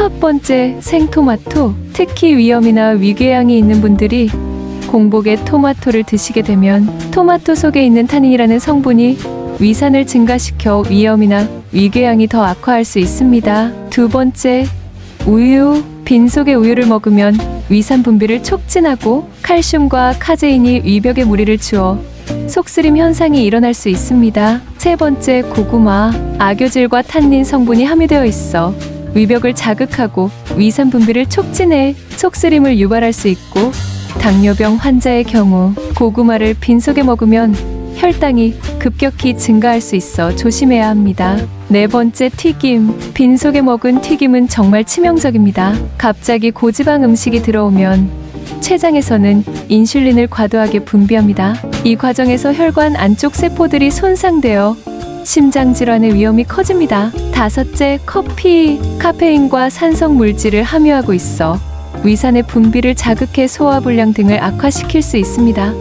첫 번째, 생토마토. 특히 위염이나 위궤양이 있는 분들이 공복에 토마토를 드시게 되면 토마토 속에 있는 타닌이라는 성분이 위산을 증가시켜 위염이나 위궤양이 더 악화할 수 있습니다. 두 번째, 우유. 빈속의 우유를 먹으면 위산 분비를 촉진하고 칼슘과 카제인이 위벽에 무리를 주어 속쓰림 현상이 일어날 수 있습니다. 세 번째, 고구마. 악효질과 탄닌 성분이 함유되어 있어 위벽을 자극하고 위산 분비를 촉진해 속쓰림을 유발할 수 있고 당뇨병 환자의 경우 고구마를 빈속에 먹으면 혈당이 급격히 증가할 수 있어 조심해야 합니다. 네 번째 튀김. 빈속에 먹은 튀김은 정말 치명적입니다. 갑자기 고지방 음식이 들어오면 췌장에서는 인슐린을 과도하게 분비합니다. 이 과정에서 혈관 안쪽 세포들이 손상되어 심장 질환의 위험이 커집니다. 다섯째, 커피. 카페인과 산성 물질을 함유하고 있어 위산의 분비를 자극해 소화불량 등을 악화시킬 수 있습니다.